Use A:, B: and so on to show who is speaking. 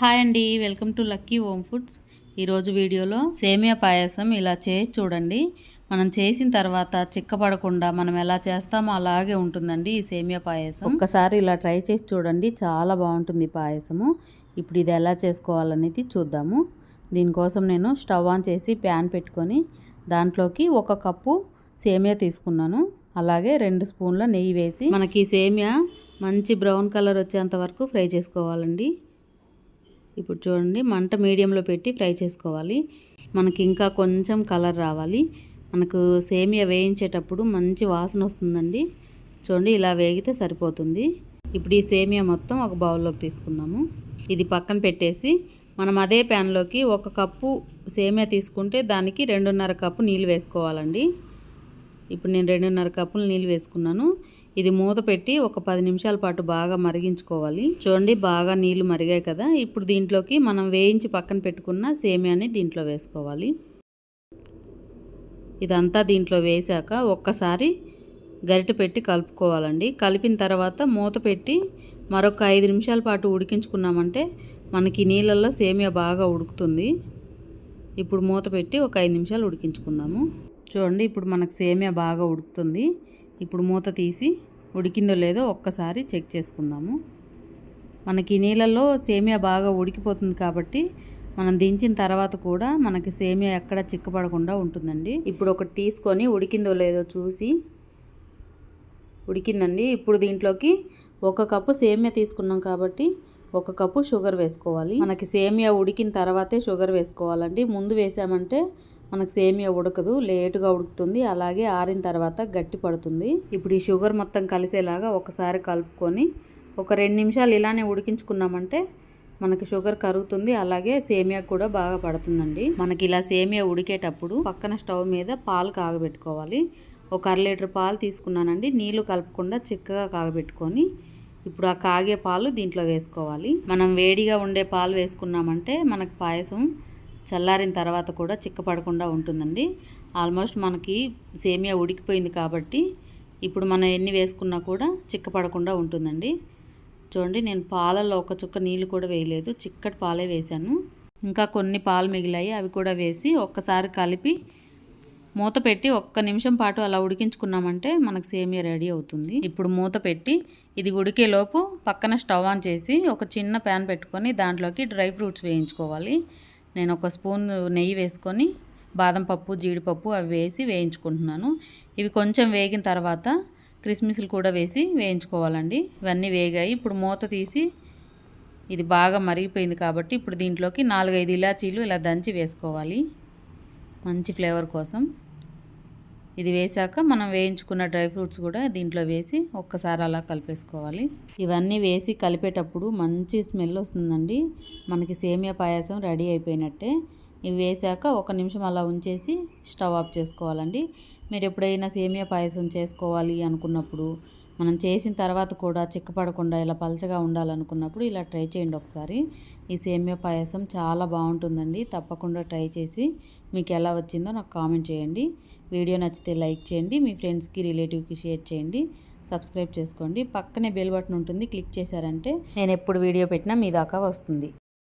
A: Hi అండి welcome to lucky home foods. ఈరోజు వీడియోలో సేమియా పాయసం ఇలా చేసి చూడండి. మనం చేసిన తర్వాత చిక్కపడకుండా మనం ఎలా చేస్తామో అలాగే ఉంటుందండి ఈ సేమియా పాయసం. ఒక్కసారి ఇలా ట్రై చేసి చూడండి చాలా బాగుంటుంది పాయసము. ఇప్పుడు ఇది ఎలా చేసుకోవాలనేది చూద్దాము. దీనికోసం నేను స్టవ్ ఆన్ చేసి ప్యాన్ పెట్టుకొని దాంట్లోకి ఒక కప్పు సేమియా తీసుకున్నాను. అలాగే రెండు స్పూన్ల నెయ్యి వేసి మనకి సేమియా మంచి బ్రౌన్ కలర్ వచ్చేంత వరకు ఫ్రై చేసుకోవాలండి. ఇప్పుడు చూడండి మంట మీడియంలో పెట్టి ఫ్రై చేసుకోవాలి. మనకి ఇంకా కొంచెం కలర్ రావాలి. మనకు సేమియా వేయించేటప్పుడు మంచి వాసన వస్తుందండి. చూడండి ఇలా వేగితే సరిపోతుంది. ఇప్పుడు ఈ సేమియా మొత్తం ఒక బౌల్లోకి తీసుకుందాము. ఇది పక్కన పెట్టేసి మనం అదే ప్యాన్లోకి ఒక కప్పు సేమియా తీసుకుంటే దానికి రెండున్నర కప్పు నీళ్ళు వేసుకోవాలండి. ఇప్పుడు నేను రెండున్నర కప్పులు నీళ్ళు వేసుకున్నాను. ఇది మూత పెట్టి ఒక పది నిమిషాల పాటు బాగా మరిగించుకోవాలి. చూడండి బాగా నీళ్ళు మరిగాయి కదా. ఇప్పుడు దీంట్లోకి మనం వేయించి పక్కన పెట్టుకున్న సేమియాని దీంట్లో వేసుకోవాలి. ఇదంతా దీంట్లో వేశాక ఒక్కసారి గరిటె పెట్టి కలుపుకోవాలండి. కలిపిన తర్వాత మూత పెట్టి మరొక ఐదు నిమిషాల పాటు ఉడికించుకున్నామంటే మనకి నీళ్ళల్లో సేమియా బాగా ఉడుకుతుంది. ఇప్పుడు మూత పెట్టి ఒక ఐదు నిమిషాలు ఉడికించుకుందాము. చూడండి ఇప్పుడు మనకు సేమియా బాగా ఉడుకుతుంది. ఇప్పుడు మూత తీసి ఉడికిందో లేదో ఒక్కసారి చెక్ చేసుకుందాము. మనకి నీళ్ళల్లో సేమియా బాగా ఉడికిపోతుంది కాబట్టి మనం దించిన తర్వాత కూడా మనకి సేమియా ఎక్కడ చిక్కపడకుండా ఉంటుందండి. ఇప్పుడు ఒకటి తీసుకొని ఉడికిందో లేదో చూసి ఉడికిందండి. ఇప్పుడు దీంట్లోకి ఒక కప్పు సేమియా తీసుకున్నాం కాబట్టి ఒక కప్పు షుగర్ వేసుకోవాలి. మనకి సేమియా ఉడికిన తర్వాతే షుగర్ వేసుకోవాలండి. ముందు వేసామంటే మనకు సేమియా ఉడకదు లేటుగా ఉడుకుతుంది అలాగే ఆరిన తర్వాత గట్టి పడుతుంది. ఇప్పుడు ఈ షుగర్ మొత్తం కలిసేలాగా ఒకసారి కలుపుకొని ఒక రెండు నిమిషాలు ఇలానే ఉడికించుకున్నామంటే మనకి షుగర్ కరుగుతుంది అలాగే సేమియా కూడా బాగా పడుతుందండి. మనకి ఇలా సేమియా ఉడికేటప్పుడు పక్కన స్టవ్ మీద పాలు కాగబెట్టుకోవాలి. ఒక అర లీటర్ పాలు తీసుకున్నానండి. నీళ్ళు కలపకుండా చిక్కగా కాగబెట్టుకొని ఇప్పుడు ఆ కాగే పాలు దీంట్లో వేసుకోవాలి. మనం వేడిగా ఉండే పాలు వేసుకున్నామంటే మనకు పాయసం చల్లారిన తర్వాత కూడా చిక్కపడకుండా ఉంటుందండి. ఆల్మోస్ట్ మనకి సేమియా ఉడికిపోయింది కాబట్టి ఇప్పుడు మనం ఎన్ని వేసుకున్నా కూడా చిక్కపడకుండా ఉంటుందండి. చూడండి నేను పాలలో ఒక చుక్క నీళ్ళు కూడా వేయలేదు. చిక్కటి పాలే వేశాను. ఇంకా కొన్ని పాలు మిగిలాయి అవి కూడా వేసి ఒక్కసారి కలిపి మూత పెట్టి ఒక్క నిమిషం పాటు అలా ఉడికించుకున్నామంటే మనకు సేమియా రెడీ అవుతుంది. ఇప్పుడు మూత పెట్టి ఇది ఉడికేలోపు పక్కన స్టవ్ ఆన్ చేసి ఒక చిన్న ప్యాన్ పెట్టుకొని దాంట్లోకి డ్రై ఫ్రూట్స్ వేయించుకోవాలి. నేను ఒక స్పూన్ నెయ్యి వేసుకొని బాదం పప్పు జీడిపప్పు అవి వేసి వేయించుకుంటున్నాను. ఇవి కొంచెం వేగిన తర్వాత క్రిస్మిస్లు కూడా వేసి వేయించుకోవాలండి. ఇవన్నీ వేగాయి. ఇప్పుడు మూత తీసి ఇది బాగా మరిగిపోయింది కాబట్టి ఇప్పుడు దీంట్లోకి నాలుగైదు ఇలాచీలు ఇలా దంచి వేసుకోవాలి. మంచి ఫ్లేవర్ కోసం. ఇది వేసాక మనం వేయించుకున్న డ్రై ఫ్రూట్స్ కూడా దీంట్లో వేసి ఒక్కసారి అలా కలిపేసుకోవాలి. ఇవన్నీ వేసి కలిపేటప్పుడు మంచి స్మెల్ వస్తుందండి. మనకి సేమియా పాయసం రెడీ అయిపోయినట్టే. ఇవి వేసాక ఒక నిమిషం అలా ఉంచేసి స్టవ్ ఆఫ్ చేసుకోవాలండి. మీరు ఎప్పుడైనా సేమియా పాయసం చేసుకోవాలి అనుకున్నప్పుడు మనం చేసిన తర్వాత కూడా చిక్కపడకుండా ఇలా పలచగా ఉండాలనుకున్నప్పుడు ఇలా ట్రై చేయండి ఒకసారి. ఈ సేమియా పాయసం చాలా బాగుంటుందండి. తప్పకుండా ట్రై చేసి మీకు ఎలా వచ్చిందో నాకు కామెంట్ చేయండి. వీడియో నచ్చితే లైక్ చేయండి. మీ ఫ్రెండ్స్కి రిలేటివ్కి షేర్ చేయండి. సబ్స్క్రైబ్ చేసుకోండి. పక్కనే బెల్ బటన్ ఉంటుంది. క్లిక్ చేశారంటే నేను ఎప్పుడు వీడియో పెట్టినా మీ దాకా వస్తుంది.